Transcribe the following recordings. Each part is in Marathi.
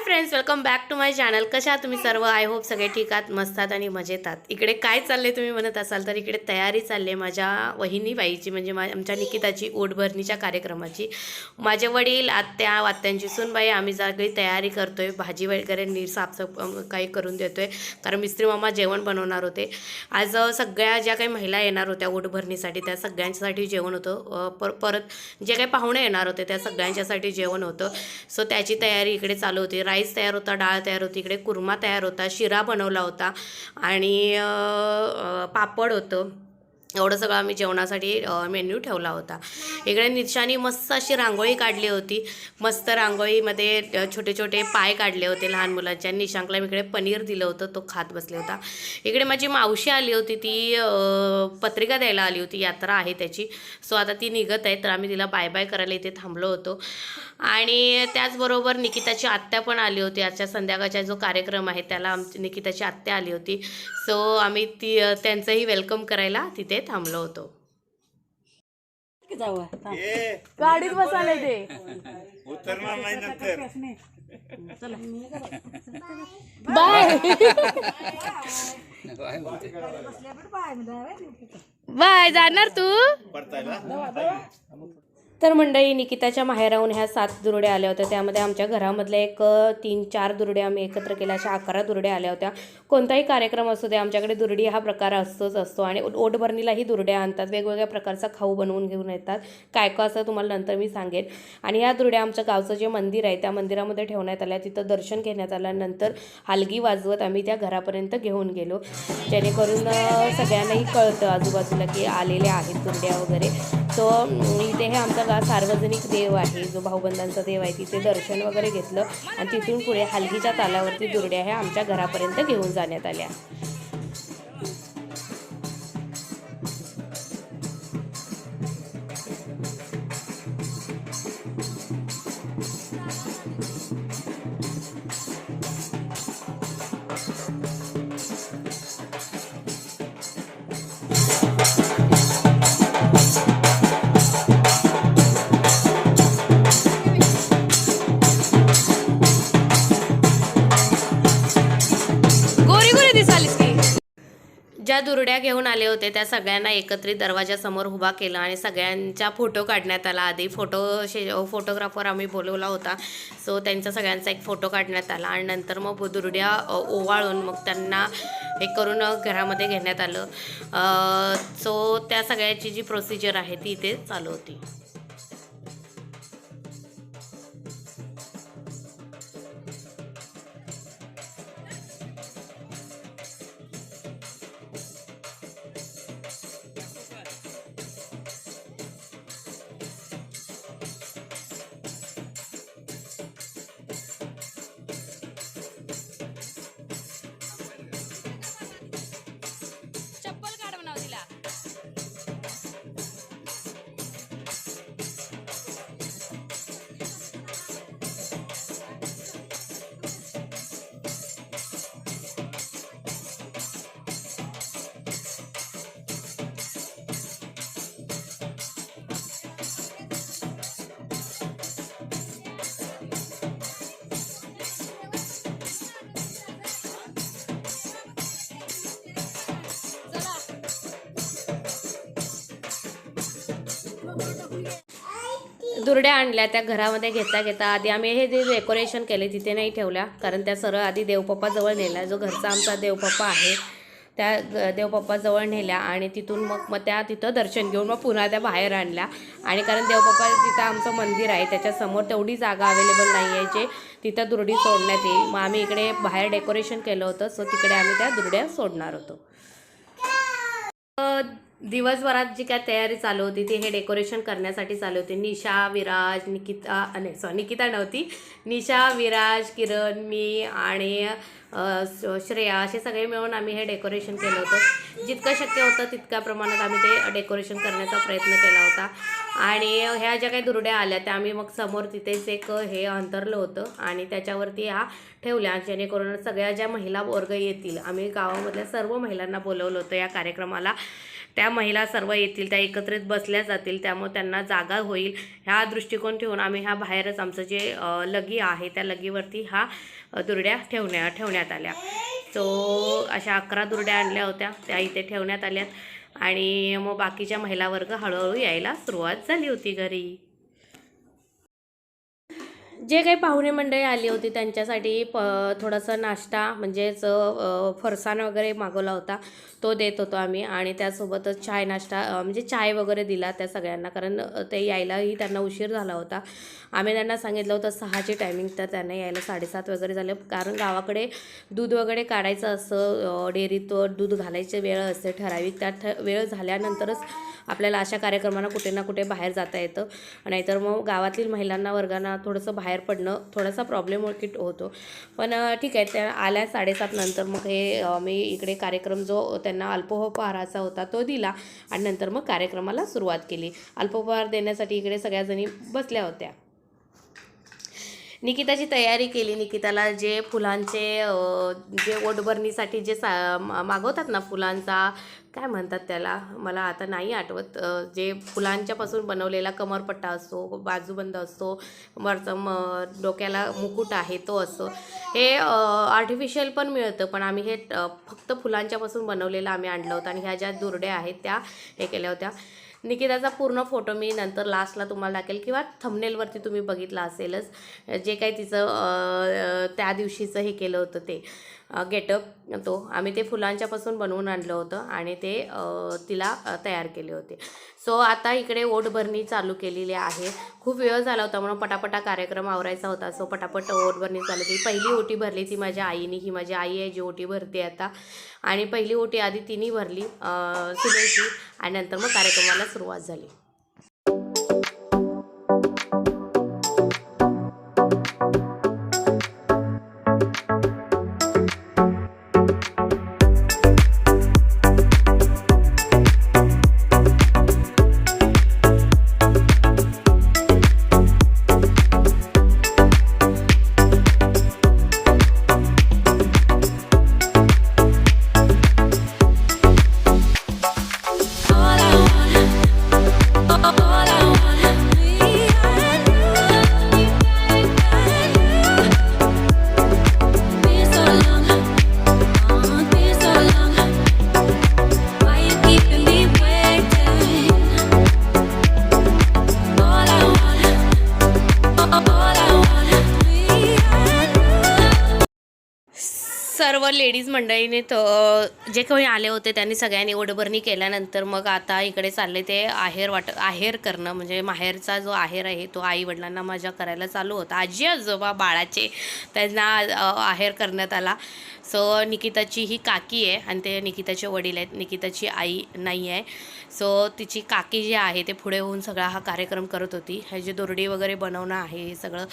Hi friends welcome back to my channel कशा तुम्ही सर्व? आय होप सगळे ठीक आहात आणि मजेतात इकडे काय चालले तुम्ही म्हणत असाल तर इकडे तयारी चालली माझ्या माझ्या वहिनीबाईची म्हणजे मा आमच्या निकिताची ओटभरणीच्या कार्यक्रमाची. माझे वडील आत्या आत्यांची सूनबाई आम्ही सगळी तयारी करतोय. भाजी वगैरे नीट साफसफ काही करून देतोय. कारण मिस्त्री मामा जेवण बनवणार होते. आज सगळ्या ज्या काही महिला येणार होत्या ओटभरणीसाठी त्या सगळ्यांच्यासाठी जेवण होतं. पर परत जे काही पाहुणे येणार होते त्या सगळ्यांच्यासाठी जेवण होतं. सो त्याची तयारी इकडे चालू होती. राईस तयार होता डाळ तयार होती इकडे कुर्मा तयार होता शिरा बनवला होता आणि पापड होतं. एवढं सगळं आम्ही जेवणासाठी मेन्यू ठेवला होता. इकडे निशानी मस्त अशी रांगोळी काढली होती. मस्त रांगोळीमध्ये छोटे छोटे पाय काढले होते लहान मुलांच्या निशांकला मी इकडे पनीर दिलं होतं तो खात बसले होता. इकडे माझी मावशी आली होती ती पत्रिका द्यायला आली होती यात्रा आहे त्याची. सो आता ती निघत आहे तर आम्ही तिला बाय बाय करायला इथे थांबलो होतो. आणि त्याचबरोबर निकिताची आत्या पण आली होती. आजच्या संध्याकाळचा जो कार्यक्रम आहे त्याला आमची निकिताची आत्या आली होती. सो आम्ही ती त्यांचंही वेलकम करायला तिथे थांबलो होतो. जाऊ गाडीत बसायला ते उतरणार नाही नंतर. बाय. बाय. जाणार तू? परतायला? तर मंडळी निकिताच्या माहेराहून ह्या सात दुरड्या आल्या होत्या. त्यामध्ये आमच्या घरामधल्या एक तीन चार दुरड्या आम्ही एकत्र केल्या. अशा अकरा दुरड्या आल्या होत्या. कोणताही कार्यक्रम असू दे आमच्याकडे दुरडी हा प्रकार असतोच असतो आणि ओटभरणीलाही दुरड्या आणतात. वेगवेगळ्या प्रकारचा खाऊ बनवून घेऊन येतात. काय काय असं तुम्हाला नंतर मी सांगेन. आणि ह्या दुरड्या आमच्या गावचं जे मंदिर आहे त्या मंदिरामध्ये ठेवण्यात आल्या. तिथं दर्शन घेण्यात आलं नंतर हलगी वाजवत आम्ही त्या घरापर्यंत घेऊन गेलो. जेणेकरून सगळ्यांनाही कळतं आजूबाजूला की आलेल्या आहेत दुरड्या वगैरे. सो इथे हे आमचा गाव सार्वजनिक देव आहे जो भाऊबंधांचा देव आहे तिथे दर्शन वगैरे घेतलं आणि तिथून पुढे हलगीच्या तालावरती दुर्ड्या ह्या आमच्या घरापर्यंत घेऊन जाण्यात आल्या. ज्या दुरड्या घेऊन आले होते. त्या सगळ्यांना एकत्रित दरवाजासमोर उभा केला आणि सगळ्यांचा फोटो काढण्यात आला. आधी फोटो शे फोटोग्राफर आम्ही बोलवला होता. सो त्यांचा सगळ्यांचा एक फोटो काढण्यात आला आणि नंतर मग दुरड्या ओवाळून मग त्यांना हे करून घरामध्ये घेण्यात आलं. सो त्या सगळ्याची जी प्रोसिजर आहे ती इथे चालू होती. दुरड्या आणल्या त्या घरामध्ये घेता घेता आधी आम्ही हे जे डेकोरेशन केले तिथे नाही ठेवल्या. कारण त्या सरळ आधी देवपप्पाजवळ नेल्या. जो घरचा आमचा देवपप्पा आहे त्या देवपप्पाजवळ नेल्या आणि तिथून मग मग त्या तिथं दर्शन घेऊन मग पुन्हा त्या बाहेर आणल्या. आणि कारण देवपप्पा तिथं आमचं मंदिर आहे त्याच्यासमोर तेवढी जागा अवेलेबल नाही आहे जे तिथं दुरडी सोडण्यात येईल. मग आम्ही इकडे बाहेर डेकोरेशन केलं होतं सो तिकडे आम्ही त्या दुरड्या सोडणार होतो. दिवसभरात जी काय तयारी चालू होती ती हे डेकोरेशन करण्यासाठी चालू होती. निशा विराज निकिता अ, नाही निकिता नव्हती. निशा विराज किरण मी आणि श्रेया असे सगळे मिळून आम्ही हे डेकोरेशन केलं होतं. जितकं शक्य होतं तितक्या प्रमाणात आम्ही ते डेकोरेशन करण्याचा प्रयत्न केला होता. आणि ह्या ज्या काही दुरड्या आल्या त्या आम्ही मग समोर तिथेच एक हे अंतरलं होतं आणि त्याच्यावरती ह्या ठेवल्या. जेणेकरून सगळ्या ज्या महिला वर्ग येतील आम्ही गावामधल्या सर्व महिलांना बोलवलं होतं या कार्यक्रमाला. त्या महिला सर्व येतील त्या एकत्रित बसल्या जातील त्यामुळे त्यांना जागा होईल. ह्या दृष्टिकोन ठेवून आम्ही ह्या बाहेरच आमचं जे लगी आहे त्या लगीवरती हा दुरड्या ठेवण्या ठेवण्यात आल्या. सो अशा अकरा दुरड्या आणल्या होत्या त्या इथे ठेवण्यात आल्यात. आणि मग बाकीच्या महिला वर्ग हळूहळू यायला सुरुवात झाली होती घरी. जे काही पाहुणे मंडळी आली होती त्यांच्यासाठी प थोडासा नाश्ता म्हणजेच फरसाण वगैरे मागवला होता. तो देत होतो आम्ही आणि त्यासोबतच चाय नाश्ता म्हणजे चाय वगैरे दिला त्या सगळ्यांना. कारण ते यायलाही त्यांना उशीर झाला होता. आम्ही त्यांना सांगितलं होतं सहाची टायमिंग तर त्यांना यायला साडेसात वगैरे झाले. कारण गावाकडे दूध वगैरे काढायचं असं डेअरीत दूध घालायची वेळ असते ठराविक. त्या ठ वेळ झाल्यानंतरच आपल्याला अशा कार्यक्रमांना कुठे ना कुठे बाहेर जाता येतं. नाहीतर मग गावातील महिलांना वर्गांना थोडंसं बाहेर पडणं थोडासा प्रॉब्लेम होतो. पण ठीक आहे त्या आल्या साडेसात नंतर मग हे मी इकडे कार्यक्रम जो त्यांना अल्पोपहाराचा होता तो दिला आणि नंतर मग कार्यक्रमाला सुरुवात केली. अल्पोपहार देण्यासाठी इकडे सगळ्या जणी बसल्या होत्या. निकिताची तयारी केली. निकिताला जे फुलांचे जे ओटभरणीसाठी जे सा मागवतात ना फुलांचा काय म्हणतात त्याला? मला आता नाही आठवत. जे फुलांच्यापासून बनवलेला कमरपट्टा असतो बाजूबंद असतो वरचा म डोक्याला मुकुट आहे तो असतो. हे आर्टिफिशियल पण मिळतं पण आम्ही हे फक्त फुलांच्यापासून बनवलेलं आम्ही आणलं होतं आणि ह्या ज्या दुर्ड्या आहेत त्या हे केल्या होत्या. निकिताचा पूर्ण फोटो मी नंतर लास्टला तुम्हाला टाकेल किंवा थमनेलवरती तुम्ही बघितला असेलच. जे काही तिचं त्या दिवशीचं हे केलं होतं ते. गेटअप तो. आम्ही ते फुलांच्यापासून बनवून आणलं होतं आणि ते तिला तयार केले होते. सो आता इकडे ओटभरणी चालू केलेली आहे. खूप वेळ झाला होता म्हणून पटापटा कार्यक्रम आवरायचा होता. सो पटापट ओटभरणी चालू केली. पहिली ओटी भरली ती माझ्या आईने. ही माझी आई आहे जी ओटी भरते आता. आणि पहिली ओटी आधी तिने भरली सुनेची आणि नंतर मग कार्यक्रमाला सुरुवात झाली. सर्व लेडीज मंडळीने जे कोणी आले होते त्यांनी सगळ्यांनी ओढभरणी केल्यानंतर मग आता इकडे चालले ते आहेर वाट आहेर करणं म्हणजे माहेरचा जो आहेर आहे तो आई वडिलांना माझ्या करायला चालू होता. आजी आजोबा बाळाचे त्यांना आहेर करण्यात आला. सो निकिताची ही काकी आहे आणि ते निकिताचे वडील आहेत. निकिताची आई नाही आहे. सो तिची काकी जी आहे ते पुढे होऊन सगळा हा कार्यक्रम करत होती. हे जे दोरडी वगैरे बनवणं आहे हे सगळं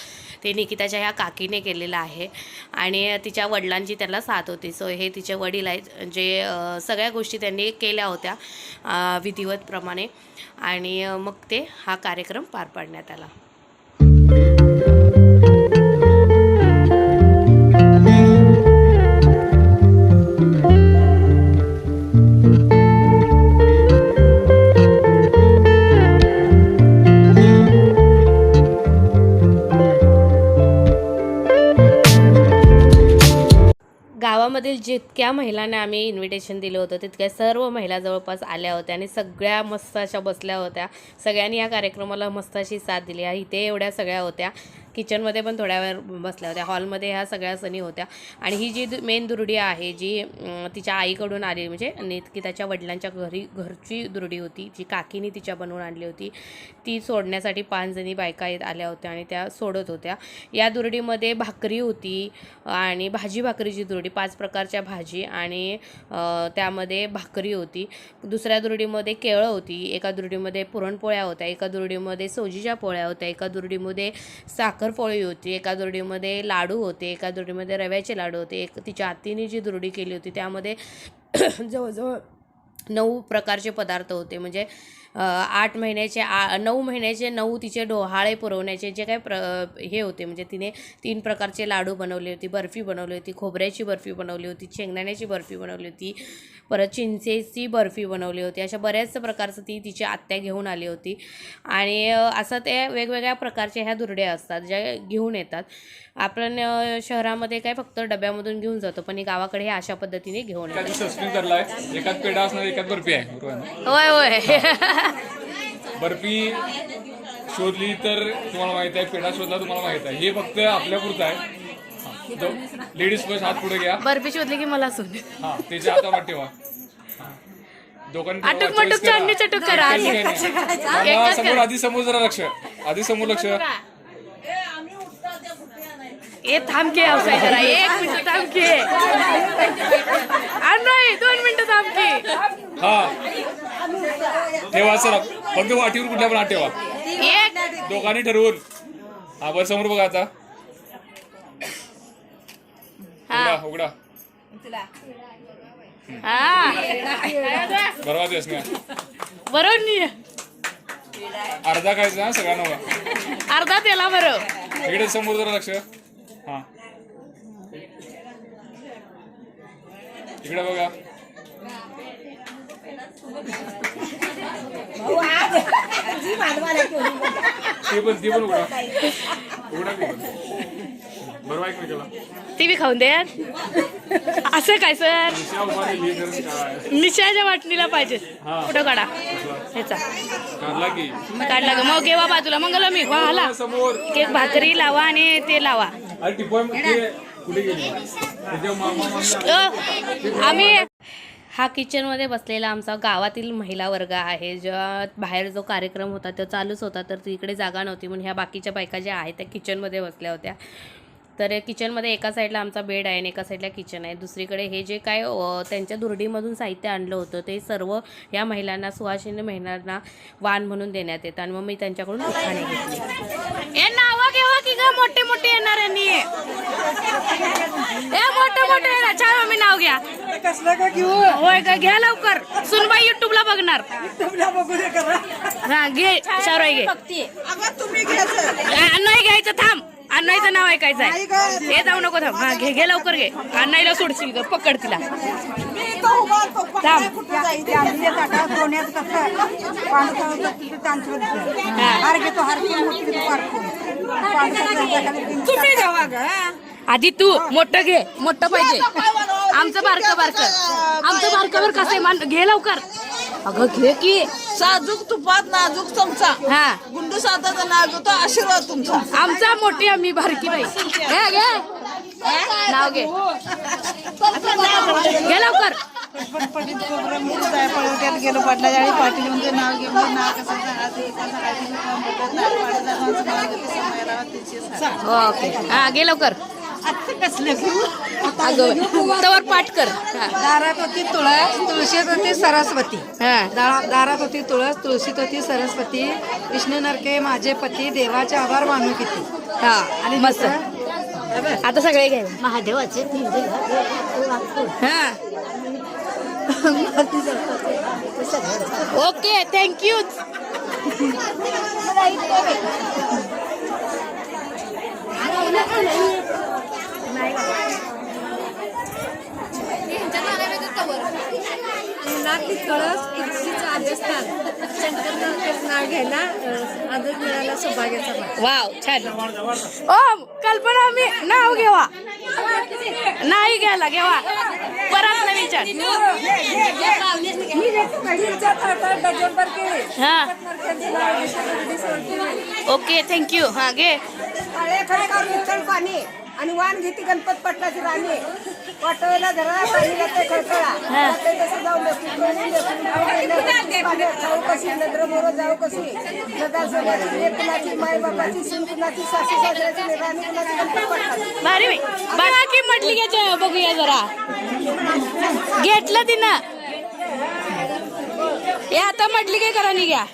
ते निकिताच्या ह्या काकीने केलेलं आहे. आणि तिच्या वडिलांची त्याला साथ होती. सो हे तिचे वडील आहेत जे सगळ्या गोष्टी त्यांनी केल्या होत्या विधिवतप्रमाणे आणि मग ते हा कार्यक्रम पार पाडण्यात आला. गावामधील जितक्या महिलांना आम्ही इन्व्हिटेशन दिलं होतं तितक्या सर्व महिला जवळपास आल्या होत्या आणि सगळ्या मस्त अशा बसल्या होत्या. सगळ्यांनी या कार्यक्रमाला मस्त अशी साथ दिली आहे. इथे एवढ्या सगळ्या होत्या. किचनमध्ये पण थोड्या वेळ बसल्या होत्या. हॉलमध्ये ह्या सगळ्या सणी होत्या. आणि ही जी दु- मेन दुरडी आहे जी तिच्या आईकडून आली म्हणजे की त्याच्या वडिलांच्या घरी घरची दुरडी होती जी काकीने तिच्या बनवून आणली होती. ती सोडण्यासाठी पाचजणी बायका येत आल्या होत्या आणि त्या सोडत होत्या. या दुरडीमध्ये भाकरी होती आणि भाजी भाकरीची दुरडी पाच प्रकारच्या भाजी आणि त्यामध्ये भाकरी होती. दुसऱ्या दुरडीमध्ये केळं होती. एका दुरडीमध्ये पुरणपोळ्या होत्या. एका दुरडीमध्ये सोजीच्या पोळ्या होत्या. एका दुरडीमध्ये साखरपोळी होती एका दुरडीमध्ये लाडू होते एका दुरडीमध्ये रव्याचे लाडू होते. एक तिच्या आत्तीने जी दुरडी केली होती त्यामध्ये जवळजवळ नऊ प्रकारचे पदार्थ होते. म्हणजे आठ महिन्याचे आ नऊ महिन्याचे नऊ तिचे डोहाळे पुरवण्याचे जे काही प्र हे होते. म्हणजे तिने तीन प्रकारचे लाडू बनवले होते. बर्फी बनवली होती खोबऱ्याची बर्फी बनवली होती शेंगदाण्याची बर्फी बनवली होती परत चिंचेची बर्फी बनवली होती. अशा बऱ्याच प्रकारचं ती तिची आत्या घेऊन आली होती. आणि असं ते वेगवेगळ्या प्रकारच्या ह्या दुर्ड्या असतात ज्या घेऊन येतात. आपण शहरामध्ये काय फक्त डब्यामधून घेऊन जातो पण गावाकडे हे अशा पद्धतीने घेऊन एकात पेढा असणार एकात बर्फी आहे? होय होय. बर्फी शोधली तर तुम्हाला माहीत आहे पेढा शोधला तुम्हाला माहीत आहे. हे फक्त आपल्या पुरतं आहे. लेडीज फर्स्ट हात पुढे घ्या. बर्फी शोधली की मला सुन हा त्याच्या हातावर ठेवा. ठेवा, अटक मटक चटक करा. समोर आधी समोर जरा लक्ष. आधी समोर लक्ष. ए थांब के अवसाय जरा एक मिनिट थांब के आ, नाही दोन मिनिटं थांब के हा. ठेवा सर फक्त वाटीवर कुठल्या पण ठेवा एक. दोघांनी ठरवून. हा वर समोर बघा आता. हा. उघडा उघडा. हा. बरोबर दिवस नाही बरोबर नी अर्धा खायचा सगळ्यांना बघा अर्धा त्याला बरं. इकडे समोर जरा लक्ष हा इकडे बघा. ती पण ती पण उघडा. उघडा ती पण. बरोबर आहे का ती बी खाऊन दे असं काय सर? काय निशाच्या वाटणीला पाहिजे. हा. कुठं काढा. ह्याचा काढला की. काढला ग मग घेवा बाजूला मंगल मी. हाला समोर. एक भाकरी लावा आणि ते लावा. अरे टिपॉय ते आम्ही हा किचनमध्ये बसलेला. आमचा गावातील महिला वर्ग आहे. जेव्हा बाहेर जो कार्यक्रम होता तो चालूच होता. तर तिकडे जागा नव्हती. म्हणून ह्या बाकीच्या बायका ज्या आहेत त्या किचनमध्ये बसल्या होत्या. तर किचनमध्ये एका साईडला आमचा बेड आहे आणि एका साईडला किचन आहे. दुसरीकडे हे जे काय त्यांच्या दुर्डीमधून साहित्य आणलं होतं ते सर्व या महिलांना सुहासिनी महिलांना वाण म्हणून देण्यात येतं. आणि मग मी त्यांच्याकडून घेतली. मोठे मोठे येणाऱ्यांनी ए मोठे मोठे येणार छान मम्मी नाव घ्या. कसलं का घेऊ? होय का घ्या लवकर. सुनबाई युट्यूबला बघणार. तुला बघू दे करा. हा घे शावराई घे. अगं तुम्ही घ्यायचं अ, नाही घ्यायचं थांब. अण्णाईचं नाव ऐकायचं आहे. हे जाऊ नको थांब. हा घे घे लवकर घे. अण्णाईला सोडशील ग पकड तिला. थांब. सोन्यात कसं. हार घेतो हार तुम्ही जावा ग आधी तू मोठं घे मोठं पाहिजे. आमचं बारकं बारकं. आमचं बारकं कसं आहे. मान घे लवकर. अगं घे की. साजूक तुपात नाजूक चमचा. हा. गुंडू साधाचा नाजूक आशीर्वाद तुमचा. आमचा मोठी आम्ही बारकी बाई. घे घे. नाव घे. घे लवकर. गेलो पाटील म्हणजे नाव घेऊन नाव कसं. ओके. हा घे लवकर. तवर पाठ कर. हा. दारात होती तुळस तुळशीत होती सरस्वती. हा. दारात होती तुळस तुळशीत होती सरस्वती. विष्णू नरके माझे पती देवाचे आभार मानू किती. हा आणि मस्त. आता सगळे घे. महादेवाचे हा. Okay thank you. वाव छान. ओ कल्पना मी नाव घेवा. नाही घ्यायला घेवा. परत छान हा ओके थँक्यू हा घे. पाणी आणि वाण घेते गणपत पटलाची राणी. वाटवायला धरा पाणी जाते खळखळा. जाते तसं जाऊ जाऊ कशी नद्र मोर जाऊ कशी. नदा सोन्याची लेक कुणाची माय बापाची सून कुणाची सासू सासऱ्याची राणी कुणाची गणपत पटलाची. भारी बघा की म्हटली घ्यायचं बघूया जरा. घेतलं तिनं. हे आता म्हटली काय करा घ्या.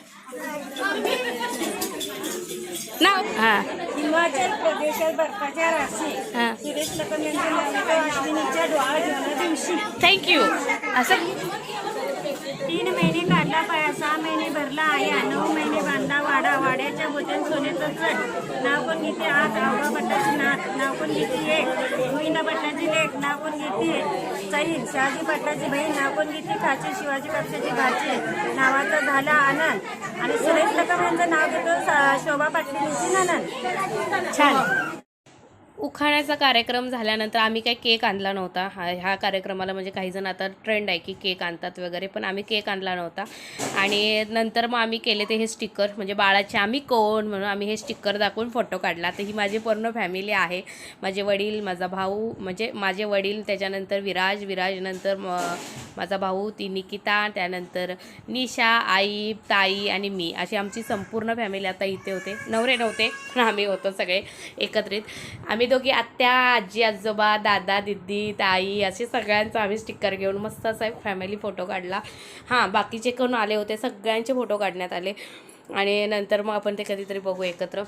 नाव? हा. हिमाचल प्रदेशात बर्फाच्या राशी. सुरेश लखन यांच्या अश्विनीच्या डोळा दिवशी थँक्यू असं? तीन महिने काढला पाया सहा महिने भरला आया नऊ महिने बांधला वाडा. वाड्याच्या भोजन सोन्याचं चढ नाव कोण घेते आठ आवा भट्टाची नाथ नाव कोण घेते एक गोविंदा भट्टाची लेख नाव कोण घेते सईद शहाजी भट्टाची बहीण. नाव कोण घेते काची शिवाजी पक्षाची भाचे नावाचा झाला आनंद. आणि सुरेश लकम यांचं नाव घेतो शोभा पाटील ननंद छान. उखाण्याचा कार्यक्रम झाल्यानंतर आम्ही काही केक आणला नव्हता. हा ह्या कार्यक्रमाला म्हणजे काही जण आता ट्रेंड आहे की केक आणतात वगैरे पण आम्ही केक आणला नव्हता. आणि नंतर मग आम्ही केले ते हे स्टिकर म्हणजे बाळाचे आम्ही कोण म्हणून आम्ही हे स्टिकर दाखवून फोटो काढला. तर ही माझी पूर्ण फॅमिली आहे. माझे वडील माझा भाऊ म्हणजे माझे वडील त्याच्यानंतर विराज विराज नंतर म माझा भाऊ ती निकिता त्यानंतर निशा आई ताई आणि मी. अशी आमची संपूर्ण फॅमिली आता इथे होते. नवरे नव्हते पण आम्ही होतो सगळे एकत्रित. आम्ही दोघी आत्या आजी आजोबा दादा दिदी ताई असे सगळ्यांचा आम्ही स्टिकर घेऊन मस्त असा एक फॅमिली फोटो काढला. हां बाकीचे कोण आले होते सगळ्यांचे फोटो काढण्यात आले. आणि नंतर मग आपण ते कधीतरी बघू एकत्र.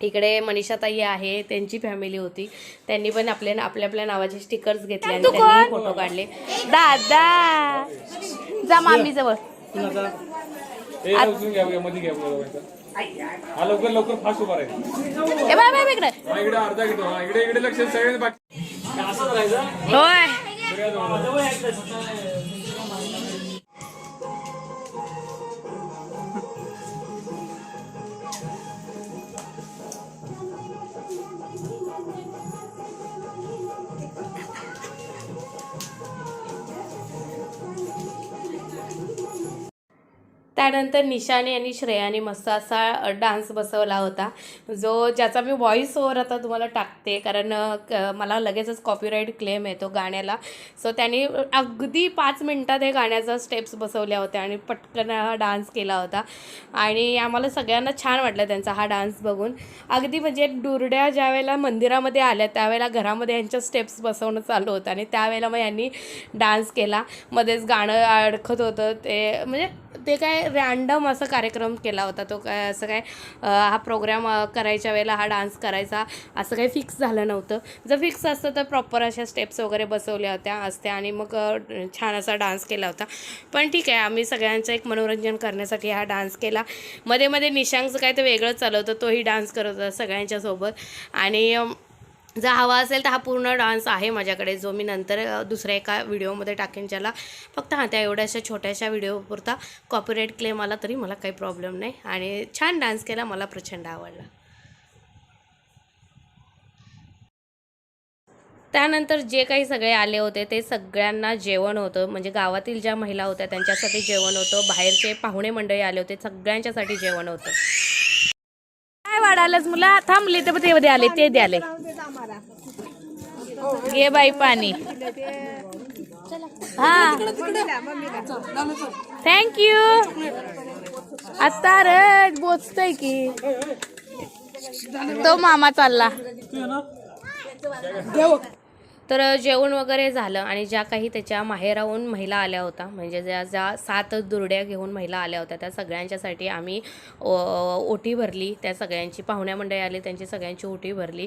इकडे मनीषाताई आहे त्यांची फॅमिली होती. त्यांनी पण आपल्या आपल्या आपल्या नावाचे स्टिकर्स घेतले आणि त्यांनी फोटो काढले. दादा! जा मामी जवळ हा लवकर लवकर फास्ट उभा ए बाय बाय इकडे. हा इकडे अर्धा घेतो. हा इकडे इकडे लक्ष सगळे बाकी असंच राहायचं होय त्यानंतर निशाने आणि श्रेयाने मस्त असा डान्स बसवला होता. जो ज्याचा मी व्हॉइस ओवर आता तुम्हाला टाकते कारण क- मला लगेचच कॉपीराईट क्लेम येतो गाण्याला. सो त्यांनी अगदी पाच मिनटात हे गाण्याचा स्टेप्स बसवल्या होत्या आणि पटकन हा डान्स केला होता. आणि आम्हाला सगळ्यांना छान वाटलं त्यांचा हा डान्स बघून. अगदी म्हणजे दुरड्या ज्या वेळेला मंदिरामध्ये आल्या त्यावेळेला घरामध्ये यांच्या स्टेप्स बसवणं चालू होतं आणि त्यावेळेला मग यांनी डान्स केला. मध्येच गाणं अडखत होतं. ते म्हणजे ते काय रॅन्डम असा कार्यक्रम केला होता. तो काय असं काय हा प्रोग्राम करायच्या वेळेला हा डान्स करायचा असं काही फिक्स झालं नव्हतं. जर फिक्स असतं तर प्रॉपर अशा स्टेप्स वगैरे बसवल्या होत्या असत्या आणि मग छान असा डान्स केला होता. पण ठीक आहे आम्ही सगळ्यांचं एक मनोरंजन करण्यासाठी हा डान्स केला. मध्ये मध्ये निशांकचं काय ते वेगळं चालवतं होतं तोही डान्स करत होता सगळ्यांच्यासोबत आणि जर हवा असेल तर हा पूर्ण डान्स आहे माझ्याकडे जो मी नंतर दुसऱ्या एका व्हिडिओमध्ये टाकेन ज्याला. फक्त हां त्या एवढ्याशा छोट्याशा व्हिडिओपुरता कॉपीराईट क्लेम आला तरी मला काही प्रॉब्लेम नाही. आणि छान डान्स केला मला प्रचंड आवडला. त्यानंतर जे काही सगळे आले होते ते सगळ्यांना जेवण होतं. म्हणजे गावातील ज्या महिला होत्या त्यांच्यासाठी जेवण होतं. बाहेरचे पाहुणे मंडळी आले होते सगळ्यांच्यासाठी जेवण होतं. काय वाढालच मुला थांबले ते ते द्याले ते द्याले घे बाई पाणी. हा. थँक्यू आता रे बोचतय की. तो मामा चालला. तर जेवण वगैरे झालं आणि ज्या काही त्याच्या माहेराहून महिला आल्या होत्या म्हणजे ज्या ज्या सात दुरड्या घेऊन महिला आल्या होत्या त्या सगळ्यांच्यासाठी आम्ही ओटी भरली. त्या सगळ्यांची पाहुण्या मंडळी आली त्यांची सगळ्यांची ओटी भरली.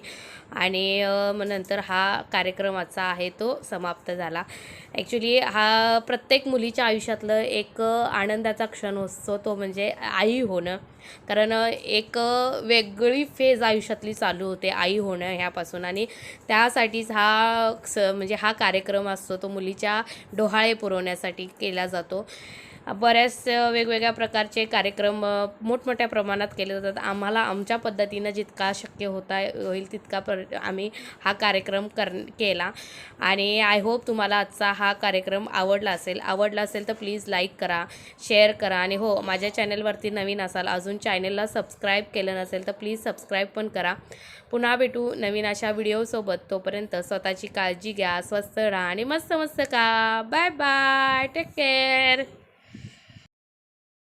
आणि मग नंतर हा कार्यक्रमाचा आहे तो समाप्त झाला. ॲक्च्युली हा प्रत्येक मुलीच्या आयुष्यातलं एक आनंदाचा क्षण असतो तो म्हणजे आई होणं. कारण एक वेगळी फेज आयुष्यातली चालू होते आई होणं ह्यापासून. आणि त्यासाठीच हा स म्हणजे हा कार्यक्रम असतो तो मुलीच्या डोहाळे पुरवण्यासाठी केला जातो. बऱ्याच वेगवेगळ्या प्रकारचे कार्यक्रम मोठमोठ्या प्रमाणात केले जातात. आम्हाला आमच्या पद्धतीनं जितका शक्य होता होईल तितका पर आम्ही हा कार्यक्रम कर केला. आणि आय होप तुम्हाला आजचा हा कार्यक्रम आवडला असेल. आवडला असेल तर प्लीज लाईक करा शेअर करा. आणि हो माझ्या चॅनलवरती नवीन असाल अजून चॅनलला सबस्क्राईब केलं नसेल तर प्लीज सबस्क्राईब पण करा. पुन्हा भेटू नवीन अशा व्हिडिओसोबत तोपर्यंत स्वतःची काळजी घ्या स्वस्त राहा आणि मस्त मस्त का बाय बाय टेक केअर